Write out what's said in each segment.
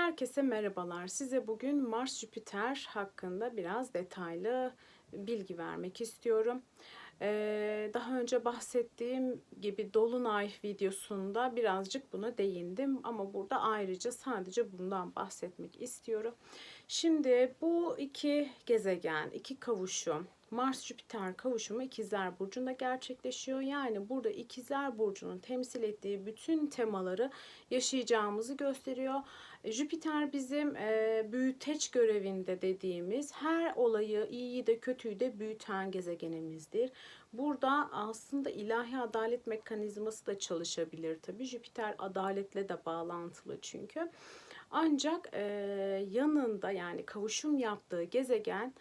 Herkese merhabalar. Size bugün Mars Jüpiter hakkında biraz detaylı bilgi vermek istiyorum. Ee, daha önce bahsettiğim gibi Dolunay videosunda birazcık buna değindim ama burada ayrıca sadece bundan bahsetmek istiyorum. Şimdi bu iki gezegen, iki kavuşum, Mars Jüpiter kavuşumu İkizler burcunda gerçekleşiyor. Yani burada İkizler burcunun temsil ettiği bütün temaları yaşayacağımızı gösteriyor. Jüpiter bizim e, büyüteç görevinde dediğimiz her olayı iyiyi de kötüyü de büyüten gezegenimizdir. Burada aslında ilahi adalet mekanizması da çalışabilir tabii. Jüpiter adaletle de bağlantılı çünkü. Ancak e, yanında yani kavuşum yaptığı gezegen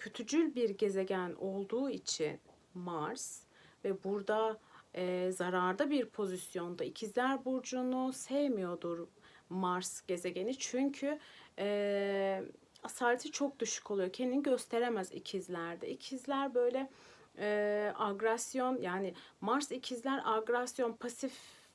kötücül bir gezegen olduğu için Mars ve burada e, zararda bir pozisyonda ikizler burcunu sevmiyordur Mars gezegeni çünkü e, asareti çok düşük oluyor. Kendini gösteremez ikizlerde. İkizler böyle e, agresyon yani Mars ikizler agresyon pasif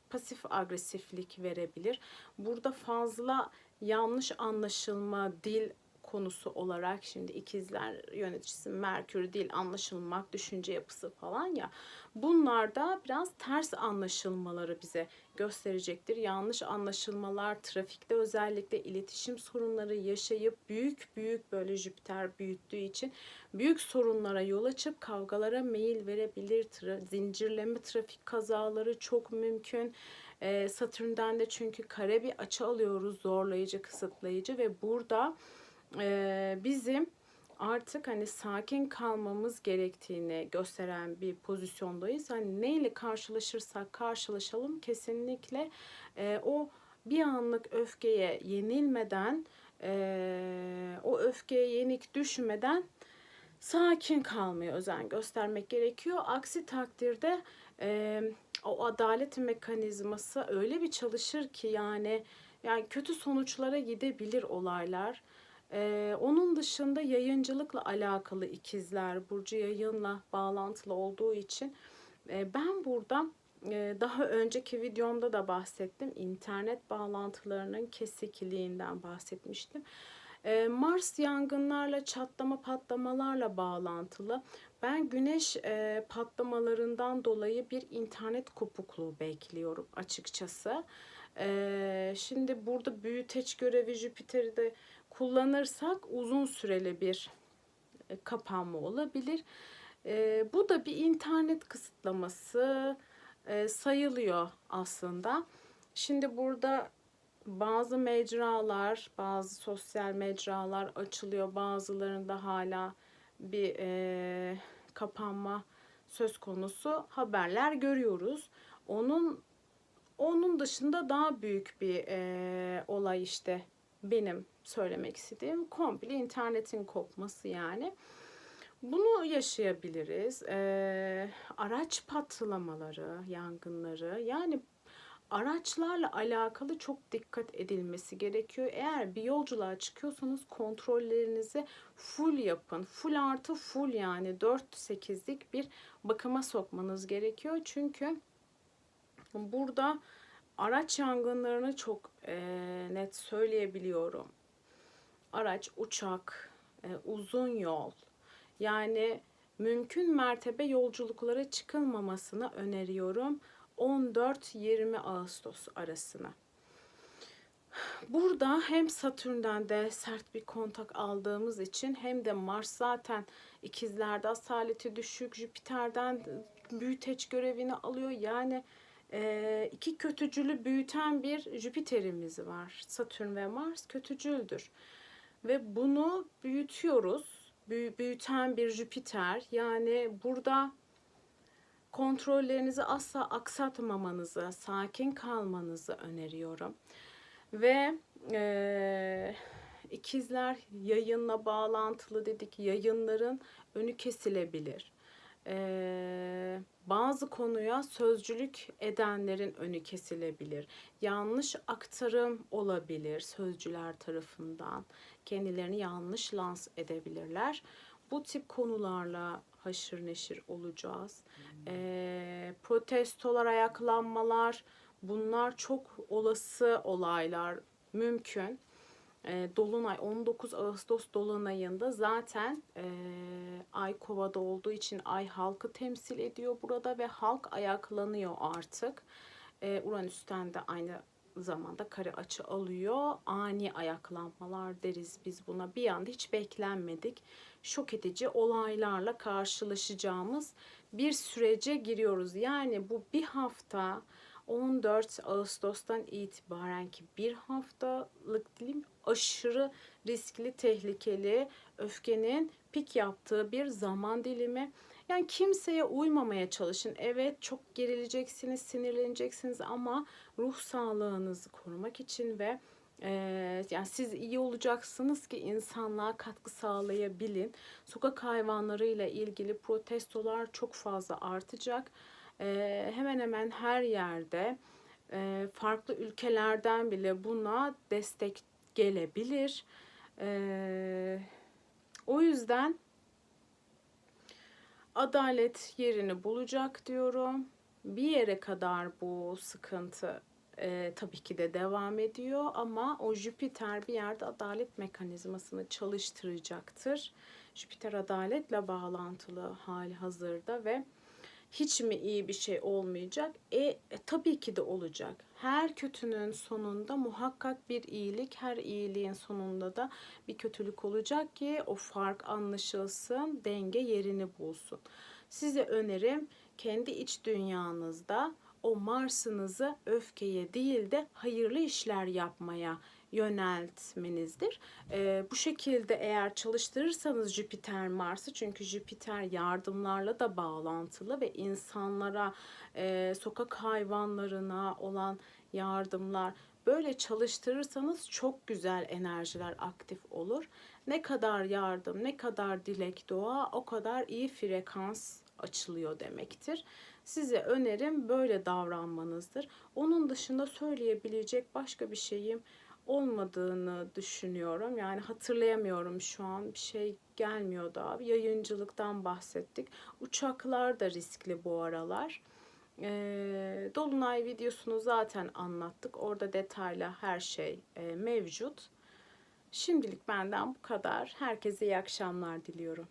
pasif agresiflik verebilir. Burada fazla yanlış anlaşılma, dil konusu olarak şimdi ikizler yöneticisi Merkür değil anlaşılmak, düşünce yapısı falan ya. Bunlar da biraz ters anlaşılmaları bize gösterecektir. Yanlış anlaşılmalar, trafikte özellikle iletişim sorunları yaşayıp büyük büyük böyle Jüpiter büyüttüğü için büyük sorunlara yol açıp kavgalara meyil verebilir. Tra- zincirleme trafik kazaları çok mümkün. Ee, Satürn'den de çünkü kare bir açı alıyoruz zorlayıcı, kısıtlayıcı ve burada e, bizim artık hani sakin kalmamız gerektiğini gösteren bir pozisyondayız. Hani neyle karşılaşırsak karşılaşalım kesinlikle e, o bir anlık öfkeye yenilmeden e, o öfkeye yenik düşmeden sakin kalmaya özen göstermek gerekiyor. Aksi takdirde e, o adalet mekanizması öyle bir çalışır ki yani yani kötü sonuçlara gidebilir olaylar. Ee, onun dışında yayıncılıkla alakalı ikizler, Burcu yayınla bağlantılı olduğu için e, ben burada e, daha önceki videomda da bahsettim. internet bağlantılarının kesikliğinden bahsetmiştim. E, Mars yangınlarla, çatlama patlamalarla bağlantılı. Ben güneş e, patlamalarından dolayı bir internet kopukluğu bekliyorum açıkçası. E, şimdi burada büyüteç görevi Jüpiter'i de kullanırsak uzun süreli bir e, kapanma olabilir. E, bu da bir internet kısıtlaması e, sayılıyor aslında. Şimdi burada bazı mecralar, bazı sosyal mecralar açılıyor. Bazılarında hala bir e, kapanma söz konusu haberler görüyoruz. Onun onun dışında daha büyük bir e, olay işte benim söylemek istediğim komple internetin kopması yani. Bunu yaşayabiliriz. Ee, araç patlamaları, yangınları yani araçlarla alakalı çok dikkat edilmesi gerekiyor. Eğer bir yolculuğa çıkıyorsanız kontrollerinizi full yapın. Full artı full yani 4-8'lik bir bakıma sokmanız gerekiyor. Çünkü burada araç yangınlarını çok e, net söyleyebiliyorum. Araç, uçak, e, uzun yol yani mümkün mertebe yolculuklara çıkılmamasını öneriyorum 14-20 Ağustos arasına. Burada hem Satürn'den de sert bir kontak aldığımız için hem de Mars zaten ikizlerde asaleti düşük, Jüpiter'den büyüteç görevini alıyor. Yani e, iki kötücülü büyüten bir Jüpiter'imiz var. Satürn ve Mars kötücüldür. Ve bunu büyütüyoruz. büyüten bir Jüpiter. Yani burada kontrollerinizi asla aksatmamanızı, sakin kalmanızı öneriyorum. Ve e, ikizler yayınla bağlantılı dedik. Yayınların önü kesilebilir. Eee bazı konuya sözcülük edenlerin önü kesilebilir. Yanlış aktarım olabilir sözcüler tarafından. Kendilerini yanlış lans edebilirler. Bu tip konularla haşır neşir olacağız. E, protestolar, ayaklanmalar bunlar çok olası olaylar mümkün. E, Dolunay 19 Ağustos Dolunay'ında zaten e, Ay Kova'da olduğu için Ay halkı temsil ediyor burada ve halk ayaklanıyor artık. E, Uranüs'ten de aynı zamanda kare açı alıyor. Ani ayaklanmalar deriz biz buna. Bir anda hiç beklenmedik. Şok edici olaylarla karşılaşacağımız bir sürece giriyoruz. Yani bu bir hafta 14 Ağustos'tan itibaren ki bir haftalık dilim aşırı riskli, tehlikeli, öfkenin pik yaptığı bir zaman dilimi. Yani kimseye uymamaya çalışın. Evet çok gerileceksiniz, sinirleneceksiniz ama ruh sağlığınızı korumak için ve e, yani siz iyi olacaksınız ki insanlığa katkı sağlayabilin. Sokak hayvanlarıyla ilgili protestolar çok fazla artacak. Hemen hemen her yerde farklı ülkelerden bile buna destek gelebilir. O yüzden adalet yerini bulacak diyorum. Bir yere kadar bu sıkıntı e, tabii ki de devam ediyor ama o Jüpiter bir yerde adalet mekanizmasını çalıştıracaktır. Jüpiter adaletle bağlantılı hali hazırda ve hiç mi iyi bir şey olmayacak? E, e tabii ki de olacak. Her kötünün sonunda muhakkak bir iyilik, her iyiliğin sonunda da bir kötülük olacak ki o fark anlaşılsın, denge yerini bulsun. Size önerim kendi iç dünyanızda o Mars'ınızı öfkeye değil de hayırlı işler yapmaya yöneltmenizdir. E, bu şekilde eğer çalıştırırsanız Jüpiter Mars'ı çünkü Jüpiter yardımlarla da bağlantılı ve insanlara, e, sokak hayvanlarına olan yardımlar böyle çalıştırırsanız çok güzel enerjiler aktif olur. Ne kadar yardım, ne kadar dilek dua o kadar iyi frekans açılıyor demektir. Size önerim böyle davranmanızdır. Onun dışında söyleyebilecek başka bir şeyim olmadığını düşünüyorum. Yani hatırlayamıyorum şu an bir şey gelmiyordu abi. Yayıncılıktan bahsettik. Uçaklar da riskli bu aralar. Ee, Dolunay videosunu zaten anlattık. Orada detaylı her şey e, mevcut. Şimdilik benden bu kadar. Herkese iyi akşamlar diliyorum.